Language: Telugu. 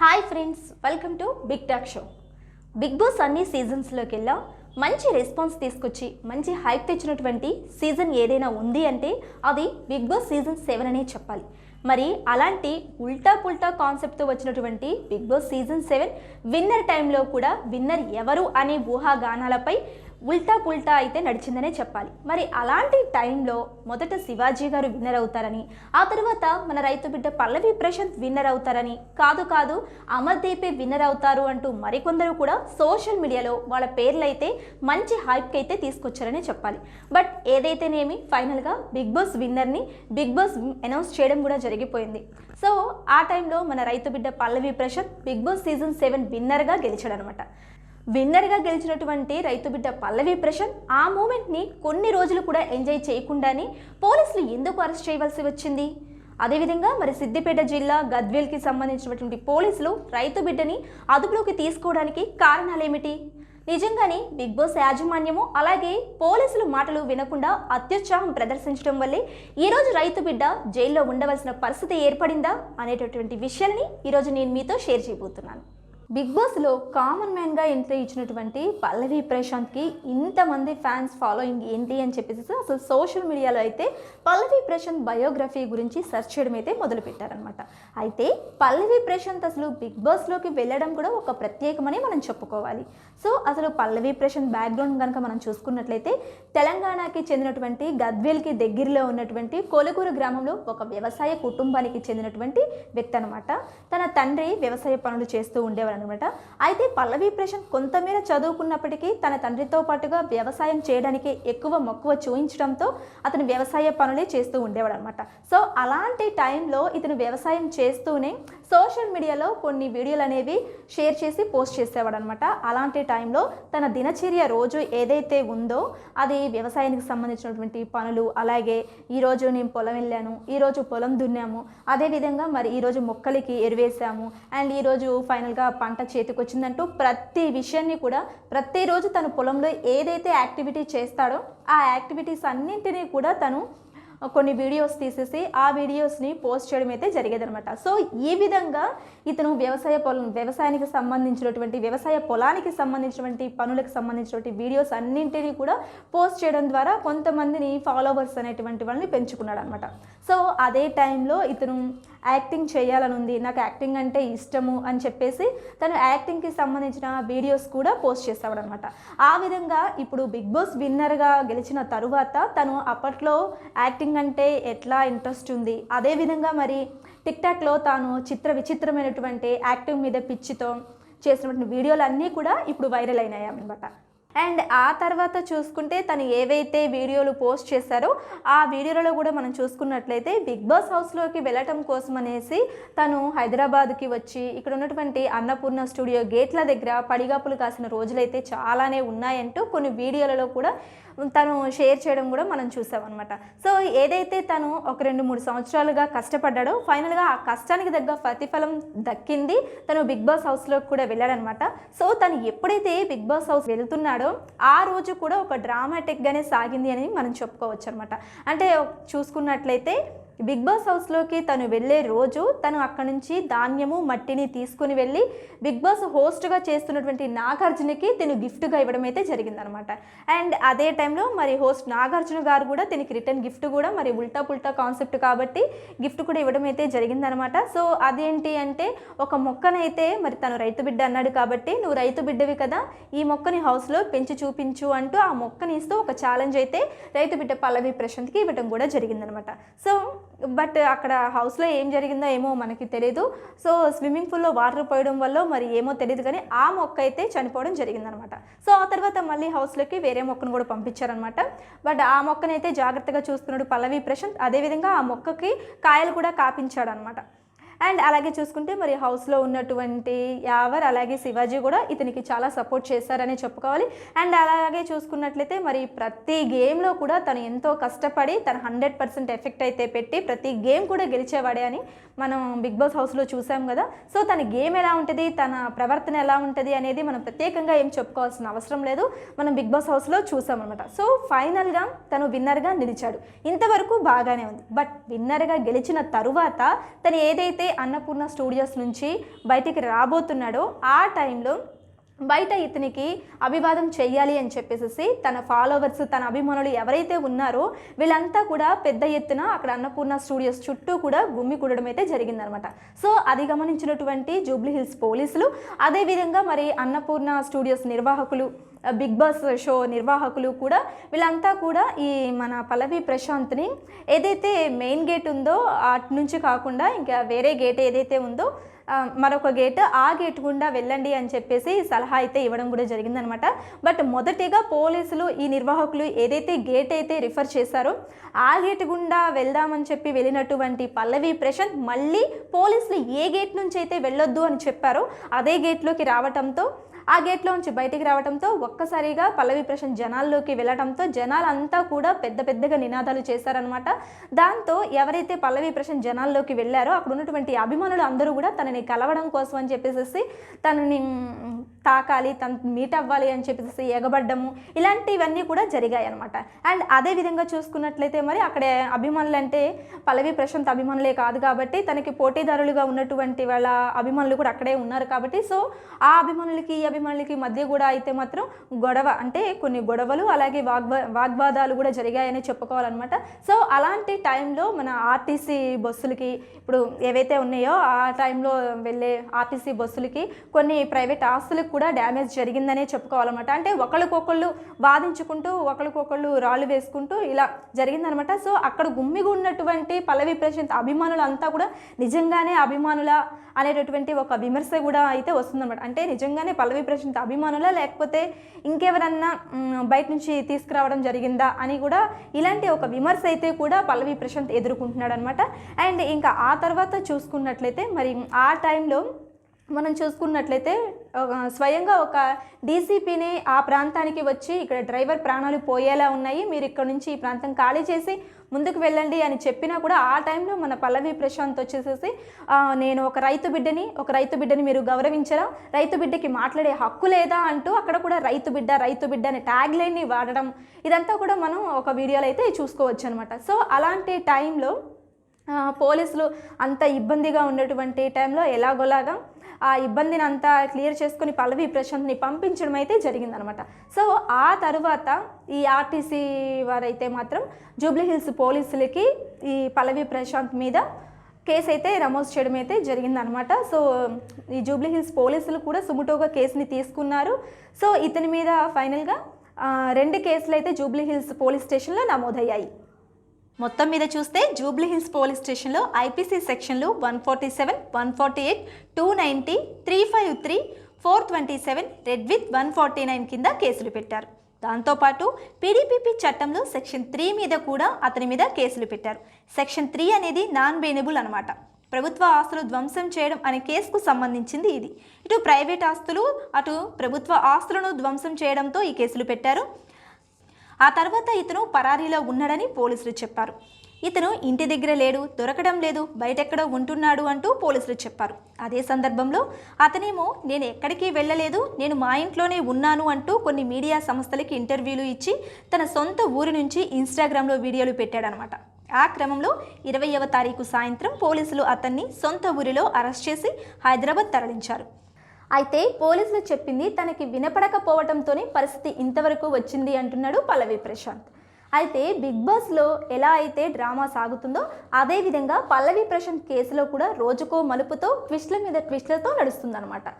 Hi friends welcome to big talk show. Bigg Boss అన్ని సీజన్స్లోకి వెళ్ళా. మంచి రెస్పాన్స్ తీసుకొచ్చి మంచి హైప్ తెచ్చినటువంటి సీజన్ ఏదైనా ఉంది అంటే అది బిగ్ బాస్ సీజన్ సెవెన్ అనే చెప్పాలి. మరి అలాంటి ఉల్టా పుల్టా కాన్సెప్ట్తో వచ్చినటువంటి Bigg Boss season seven winner టైంలో కూడా విన్నర్ ఎవరు అనే ఊహాగానాలపై ఉల్టా పుల్టా అయితే నడిచిందనే చెప్పాలి. మరి అలాంటి టైంలో మొదట శివాజీ గారు విన్నర్ అవుతారని ఆ తర్వాత మన రైతు బిడ్డ పల్లవి ప్రశాంత్ విన్నర్ అవుతారని కాదు కాదు అమర్దీపే విన్నర్ అవుతారు అంటూ మరికొందరు కూడా సోషల్ మీడియాలో వాళ్ళ పేర్లు అయితే మంచి హైప్కి అయితే తీసుకొచ్చారనే చెప్పాలి. బట్ ఏదైతేనేమి ఫైనల్గా బిగ్ బాస్ విన్నర్ని బిగ్ బాస్ అనౌన్స్ చేయడం కూడా జరిగిపోయింది. సో ఆ టైంలో మన రైతు బిడ్డ Pallavi Prashanth Bigg Boss season seven విన్నర్గా గెలిచాడనమాట. విన్నర్గా గెలిచినటువంటి రైతు బిడ్డ పల్లవి ప్రశాంత్ ఆ మూమెంట్ని కొన్ని రోజులు కూడా ఎంజాయ్ చేయకుండానే పోలీసులు ఎందుకు అరెస్ట్ చేయవలసి వచ్చింది? అదేవిధంగా మరి సిద్దిపేట జిల్లా గద్వేల్కి సంబంధించినటువంటి పోలీసులు రైతు బిడ్డని అదుపులోకి తీసుకోవడానికి కారణాలేమిటి? నిజంగానే బిగ్ బాస్ యాజమాన్యము అలాగే పోలీసులు మాటలు వినకుండా అత్యుత్సాహం ప్రదర్శించడం వల్లే ఈరోజు రైతు బిడ్డ జైల్లో ఉండవలసిన పరిస్థితి ఏర్పడిందా అనేటటువంటి విషయాన్ని ఈరోజు నేను మీతో షేర్ చేయబోతున్నాను. బిగ్ బాస్లో కామన్ మ్యాన్గా ఎంట్రీ ఇచ్చినటువంటి పల్లవి ప్రశాంత్కి ఇంతమంది ఫ్యాన్స్ ఫాలోయింగ్ ఏంటి అని చెప్పేసి అసలు సోషల్ మీడియాలో అయితే పల్లవి ప్రశాంత్ బయోగ్రఫీ గురించి సెర్చ్ చేయడం అయితే మొదలుపెట్టారనమాట అయితే పల్లవి ప్రశాంత్ అసలు బిగ్ బాస్లోకి వెళ్ళడం కూడా ఒక ప్రత్యేకమని మనం చెప్పుకోవాలి. సో అసలు పల్లవి ప్రశాంత్ బ్యాక్గ్రౌండ్ కనుక మనం చూసుకున్నట్లయితే తెలంగాణకి చెందినటువంటి గద్వేల్కి దగ్గరలో ఉన్నటువంటి కొలుగురు గ్రామంలో ఒక వ్యవసాయ కుటుంబానికి చెందినటువంటి వ్యక్తి అనమాట తన తండ్రి వ్యవసాయ పనులు చేస్తూ ఉండేవారు అనమాట అయితే పల్లవి ప్రశాంత్ కొంతమేర చదువుకున్నప్పటికీ తన తండ్రితో పాటుగా వ్యవసాయం చేయడానికి ఎక్కువ మక్కువ చూయించడంతో అతను వ్యవసాయ పనులే చేస్తూ ఉండేవాడు అనమాట సో అలాంటి టైంలో ఇతను వ్యవసాయం చేస్తూనే సోషల్ మీడియాలో కొన్ని వీడియోలు అనేవి షేర్ చేసి పోస్ట్ చేసేవాడు అనమాట అలాంటి టైంలో తన దినచర్య రోజు ఏదైతే ఉందో అది వ్యవసాయానికి సంబంధించినటువంటి పనులు అలాగే ఈరోజు నేను పొలం వెళ్ళాను ఈరోజు పొలం దున్నాము అదేవిధంగా మరి ఈరోజు మొక్కలకి ఎరువేసాము అండ్ ఈరోజు ఫైనల్గా పంట చేతికి వచ్చిందంటూ ప్రతి విషయాన్ని కూడా ప్రతిరోజు తన పొలంలో ఏదైతే యాక్టివిటీ చేస్తాడో ఆ యాక్టివిటీస్ అన్నింటినీ కూడా తను కొన్ని వీడియోస్ తీసేసి ఆ వీడియోస్ని పోస్ట్ చేయడం అయితే జరిగేదనమాట సో ఈ విధంగా ఇతను వ్యవసాయ పొలం వ్యవసాయానికి సంబంధించినటువంటి వ్యవసాయ పొలానికి సంబంధించినటువంటి పనులకు సంబంధించినటువంటి వీడియోస్ అన్నింటినీ కూడా పోస్ట్ చేయడం ద్వారా కొంతమందిని ఫాలోవర్స్ అనేటువంటి వాళ్ళని పెంచుకున్నాడు అనమాట సో అదే టైంలో ఇతను యాక్టింగ్ చేయాలని ఉంది నాకు యాక్టింగ్ అంటే ఇష్టము అని చెప్పేసి తను యాక్టింగ్కి సంబంధించిన వీడియోస్ కూడా పోస్ట్ చేసేవాడనమాట ఆ విధంగా ఇప్పుడు బిగ్ బాస్ విన్నర్గా గెలిచిన తరువాత తను అప్పట్లో యాక్టింగ్ అంటే ఎట్లా ఇంట్రెస్ట్ ఉంది? అదేవిధంగా మరి టిక్టాక్లో తాను చిత్ర విచిత్రమైనటువంటి యాక్టింగ్ మీద పిచ్చితో చేసినటువంటి వీడియోలు అన్నీ కూడా ఇప్పుడు వైరల్ అయినాయి అనమాట అండ్ ఆ తర్వాత చూసుకుంటే తను ఏవైతే వీడియోలు పోస్ట్ చేశారో ఆ వీడియోలలో కూడా మనం చూసుకున్నట్లయితే బిగ్ బాస్ హౌస్లోకి వెళ్ళటం కోసం అనేసి తను హైదరాబాద్కి వచ్చి ఇక్కడ ఉన్నటువంటి అన్నపూర్ణ స్టూడియో గేట్ల దగ్గర పడిగాపులు కాసిన రోజులైతే చాలానే ఉన్నాయంటూ కొన్ని వీడియోలలో కూడా తను షేర్ చేయడం కూడా మనం చూసామన్నమాట. సో ఏదైతే తను ఒక రెండు మూడు సంవత్సరాలుగా కష్టపడ్డాడో ఫైనల్గా ఆ కష్టానికి తగ్గ ప్రతిఫలం దక్కింది తను బిగ్ బాస్ హౌస్లోకి కూడా వెళ్ళాడనమాట సో తను ఎప్పుడైతే బిగ్ బాస్ హౌస్ వెళ్తున్నాడో ఆ రోజు కూడా ఒక డ్రామాటిక్గానే సాగింది అని మనం చెప్పుకోవచ్చు అనమాట అంటే చూసుకున్నట్లయితే బిగ్ బాస్ హౌస్లోకి తను వెళ్ళే రోజు తను అక్కడి నుంచి ధాన్యము మట్టిని తీసుకుని వెళ్ళి బిగ్ బాస్ హోస్ట్గా చేస్తున్నటువంటి నాగార్జునకి తను గిఫ్ట్గా ఇవ్వడం అయితే జరిగిందనమాట అండ్ అదే టైంలో మరి హోస్ట్ నాగార్జున గారు కూడా తనకి రిటర్న్ గిఫ్ట్ కూడా మరి ఉల్టా పుల్టా కాన్సెప్ట్ కాబట్టి గిఫ్ట్ కూడా ఇవ్వడం అయితే జరిగిందనమాట సో అదేంటి అంటే ఒక మొక్కనైతే మరి తను రైతు బిడ్డ అన్నాడు కాబట్టి నువ్వు రైతు బిడ్డవి కదా ఈ మొక్కని హౌస్లో పెంచి చూపించు అంటూ ఆ మొక్కని ఇస్తూ ఒక ఛాలెంజ్ అయితే రైతు బిడ్డ పల్లవి ప్రశాంత్కి ఇవ్వడం కూడా జరిగిందనమాట సో బట్ అక్కడ హౌస్లో ఏం జరిగిందో ఏమో మనకి తెలియదు సో స్విమ్మింగ్ పూల్లో వాటర్ పోయడం వల్ల మరి ఏమో తెలియదు కానీ ఆ మొక్క అయితే చనిపోవడం జరిగిందనమాట. సో ఆ తర్వాత మళ్ళీ హౌస్లోకి వేరే మొక్కను కూడా పంపించారనమాట. బట్ ఆ మొక్కనైతే జాగ్రత్తగా చూసుకున్నాడు పల్లవి ప్రశాంత్. అదేవిధంగా ఆ మొక్కకి కాయలు కూడా కాపించాడనమాట. అండ్ అలాగే చూసుకుంటే మరి హౌస్లో ఉన్నటువంటి యావర్ అలాగే శివాజీ కూడా ఇతనికి చాలా సపోర్ట్ చేశారని చెప్పుకోవాలి. అండ్ అలాగే చూసుకున్నట్లయితే మరి ప్రతి గేమ్లో కూడా తను ఎంతో కష్టపడి తన హండ్రెడ్ పర్సెంట్ ఎఫెక్ట్ అయితే పెట్టి ప్రతి గేమ్ కూడా గెలిచేవాడే అని మనం బిగ్ బాస్ హౌస్లో చూసాం కదా. సో తన గేమ్ ఎలా ఉంటుంది తన ప్రవర్తన ఎలా ఉంటుంది అనేది మనం ప్రత్యేకంగా ఏం చెప్పుకోవాల్సిన అవసరం లేదు. మనం బిగ్ బాస్ హౌస్లో చూసాం అనమాట సో ఫైనల్గా తను విన్నర్గా నిలిచాడు. ఇంతవరకు బాగానే ఉంది. బట్ విన్నర్గా గెలిచిన తరువాత తను ఏదైతే అన్నపూర్ణ స్టూడియోస్ నుంచి బయటికి రాబోతున్నాడో. ఆ టైంలో బయట ఇతనికి అభివాదం చెయ్యాలి అని చెప్పేసి తన ఫాలోవర్స్ తన అభిమానులు ఎవరైతే ఉన్నారో వీళ్ళంతా కూడా పెద్ద ఎత్తున అక్కడ అన్నపూర్ణ స్టూడియోస్ చుట్టూ కూడా గుమ్మి కూడడం అయితే జరిగిందనమాట. సో అది గమనించినటువంటి జూబ్లీహిల్స్ పోలీసులు అదేవిధంగా మరి అన్నపూర్ణ స్టూడియోస్ నిర్వాహకులు బిగ్ బాస్ షో నిర్వాహకులు కూడా వీళ్ళంతా కూడా ఈ మన పల్లవి ప్రశాంత్ని ఏదైతే మెయిన్ గేట్ ఉందో అటు నుంచి కాకుండా ఇంకా వేరే గేట్ ఏదైతే ఉందో మరొక గేట్ ఆ గేట్ గుండా వెళ్ళండి అని చెప్పేసి సలహా అయితే ఇవ్వడం కూడా జరిగిందనమాట. బట్ మొదటిగా పోలీసులు ఈ నిర్వాహకులు ఏదైతే గేట్ అయితే రిఫర్ చేశారో ఆ గేట్ గుండా వెళ్దామని చెప్పి వెళ్ళినటువంటి పల్లవి ప్రశాంత్ మళ్ళీ పోలీసులు ఏ గేట్ నుంచి అయితే వెళ్ళొద్దు అని చెప్పారో అదే గేట్లోకి రావటంతో ఆ గేట్లో నుంచి బయటికి రావడంతో ఒక్కసారిగా పల్లవి ప్రశాంత్ జనాల్లోకి వెళ్ళడంతో జనాలంతా కూడా పెద్ద పెద్దగా నినాదాలు చేశారనమాట దాంతో ఎవరైతే పల్లవి ప్రశాంత్ జనాల్లోకి వెళ్ళారో అక్కడ ఉన్నటువంటి అభిమానులు అందరూ కూడా తనని కలవడం కోసం అని చెప్పేసి తనని తాకాలి తన మీట్ అవ్వాలి అని చెప్పేసి ఎగబడ్డము ఇలాంటివన్నీ కూడా జరిగాయి అనమాట అండ్ అదే విధంగా చూసుకున్నట్లయితే మరి అక్కడ అభిమానులు అంటే పల్లవి ప్రశాంత్ అభిమానులే కాదు కాబట్టి తనకి పోటీదారులుగా ఉన్నటువంటి వాళ్ళ అభిమానులు కూడా అక్కడే ఉన్నారు కాబట్టి. సో ఆ అభిమానులకి ఈ అభిమానులకి మధ్య కూడా అయితే మాత్రం గొడవ అంటే కొన్ని గొడవలు అలాగే వాగ్వా వాగ్వాదాలు కూడా జరిగాయని చెప్పుకోవాలన్నమాట. సో అలాంటి టైంలో మన ఆర్టీసీ బస్సులకి ఇప్పుడు ఏవైతే ఉన్నాయో ఆ టైంలో వెళ్ళే ఆర్టీసీ బస్సులకి కొన్ని ప్రైవేట్ ఆస్తులకు కూడా డ్యామేజ్ జరిగిందనే చెప్పుకోవాలన్నమాట. అంటే ఒకరికొకళ్ళు వాదించుకుంటూ ఒకరికొకళ్ళు రాళ్ళు వేసుకుంటూ ఇలా జరిగిందనమాట సో అక్కడ గుమ్మిగా ఉన్నటువంటి పల్లవి ప్రశాంత్ అభిమానులు అంతా కూడా నిజంగానే అభిమానుల అనేటటువంటి ఒక విమర్శ కూడా అయితే వస్తుందన్నమాట. అంటే నిజంగానే పల్లవి ప్రశాంత్ అభిమానులా? లేకపోతే ఇంకెవరన్నా బయట నుంచి తీసుకురావడం జరిగిందా? అని కూడా ఇలాంటి ఒక విమర్శ అయితే కూడా పల్లవి ప్రశాంత్ ఎదుర్కొంటున్నాడు అనమాట అండ్ ఇంకా ఆ తర్వాత చూసుకున్నట్లయితే మరి ఆ టైంలో మనం చూసుకున్నట్లయితే స్వయంగా ఒక డీసీపీని ఆ ప్రాంతానికి వచ్చి ఇక్కడ డ్రైవర్ ప్రాణాలు పోయేలా ఉన్నాయి. మీరు ఇక్కడ నుంచి ఈ ప్రాంతం ఖాళీ చేసి ముందుకు వెళ్ళండి అని చెప్పినా కూడా ఆ టైంలో మన పల్లవి ప్రశాంత్ వచ్చేసేసి నేను ఒక రైతు బిడ్డని ఒక రైతు బిడ్డని మీరు గౌరవించరా? రైతు బిడ్డకి మాట్లాడే హక్కు లేదా అంటూ అక్కడ కూడా రైతు బిడ్డ రైతు బిడ్డ అనే ట్యాగ్ లైన్ని వాడడం ఇదంతా కూడా మనం ఒక వీడియోలో అయితే చూసుకోవచ్చు అనమాట సో అలాంటి టైంలో పోలీసులు అంత ఇబ్బందిగా ఉన్నటువంటి టైంలో ఎలాగోలాగా ఆ ఇబ్బందిని అంతా క్లియర్ చేసుకుని పల్లవి ప్రశాంత్ని పంపించడం అయితే జరిగిందనమాట. సో ఆ తర్వాత ఈ ఆర్టీసీ వారైతే మాత్రం జూబ్లీహిల్స్ పోలీసులకి ఈ పల్లవి ప్రశాంత్ మీద కేసు అయితే నమోదు చేయడం అయితే జరిగిందనమాట. సో ఈ జూబ్లీహిల్స్ పోలీసులు కూడా సుముటోగా కేసుని తీసుకున్నారు. సో ఇతని మీద ఫైనల్గా రెండు కేసులు అయితే జూబ్లీహిల్స్ పోలీస్ స్టేషన్లో నమోదయ్యాయి. మొత్తం మీద చూస్తే జూబ్లీహిల్స్ పోలీస్ స్టేషన్లో ఐపీసీ సెక్షన్లు one forty seven one forty eight two ninety three five three four twenty seven read with one forty nine కింద కేసులు పెట్టారు. దాంతోపాటు పీడీపీపీ చట్టంలో సెక్షన్ త్రీ మీద కూడా అతని మీద కేసులు పెట్టారు. సెక్షన్ త్రీ అనేది నాన్ బెయినబుల్ అనమాట ప్రభుత్వ ఆస్తులు ధ్వంసం చేయడం అనే కేసుకు సంబంధించింది ఇది. ఇటు ప్రైవేట్ ఆస్తులు అటు ప్రభుత్వ ఆస్తులను ధ్వంసం చేయడంతో ఈ కేసులు పెట్టారు. ఆ తర్వాత ఇతను పరారీలో ఉన్నాడని పోలీసులు చెప్పారు. ఇతను ఇంటి దగ్గర లేడు దొరకడం లేదు బయటెక్కడో ఉంటున్నాడు అంటూ పోలీసులు చెప్పారు. అదే సందర్భంలో అతనేమో నేను ఎక్కడికి వెళ్ళలేదు నేను మా ఇంట్లోనే ఉన్నాను అంటూ కొన్ని మీడియా సంస్థలకి ఇంటర్వ్యూలు ఇచ్చి తన సొంత ఊరి నుంచి ఇన్స్టాగ్రామ్లో వీడియోలు పెట్టాడనమాట. ఆ క్రమంలో ఇరవైవ తారీఖు సాయంత్రం పోలీసులు అతన్ని సొంత ఊరిలో అరెస్ట్ చేసి హైదరాబాద్ తరలించారు. అయితే పోలీసులు చెప్పింది తనకి వినపడకపోవడంతోనే పరిస్థితి ఇంతవరకు వచ్చింది అంటున్నాడు పల్లవి ప్రశాంత్. అయితే బిగ్ బాస్లో ఎలా అయితే డ్రామా సాగుతుందో అదేవిధంగా పల్లవి ప్రశాంత్ కేసులో కూడా రోజుకో మలుపుతో ట్విస్ట్ల మీద ట్విస్ట్లతో నడుస్తుందన్నమాట.